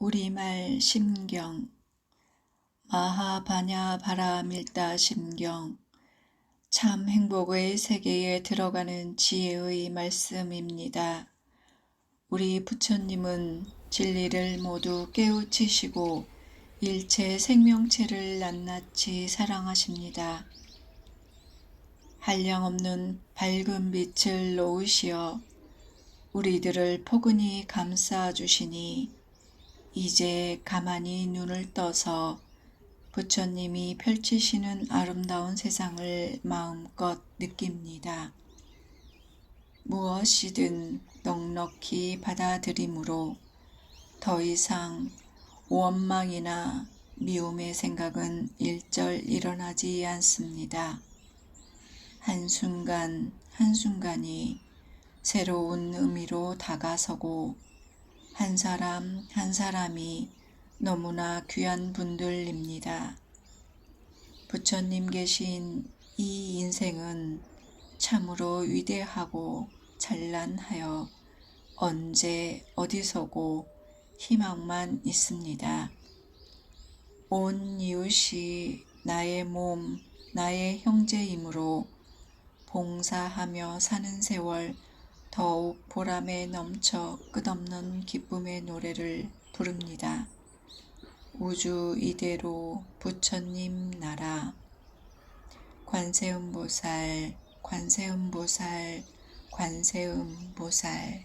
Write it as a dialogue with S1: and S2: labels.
S1: 우리말 심경 마하바냐 바라밀다 심경 참 행복의 세계에 들어가는 지혜의 말씀입니다. 우리 부처님은 진리를 모두 깨우치시고 일체 생명체를 낱낱이 사랑하십니다. 한량없는 밝은 빛을 놓으시어 우리들을 포근히 감싸 주시니 이제 가만히 눈을 떠서 부처님이 펼치시는 아름다운 세상을 마음껏 느낍니다. 무엇이든 넉넉히 받아들이므로 더 이상 원망이나 미움의 생각은 일절 일어나지 않습니다. 한순간 한순간이 새로운 의미로 다가서고 한 사람 한 사람이 너무나 귀한 분들입니다. 부처님 계신 이 인생은 참으로 위대하고 찬란하여 언제 어디서고 희망만 있습니다. 온 이웃이 나의 몸, 나의 형제이므로 봉사하며 사는 세월 더욱 보람에 넘쳐 끝없는 기쁨의 노래를 부릅니다. 우주 이대로 부처님 나라 관세음보살 관세음보살 관세음보살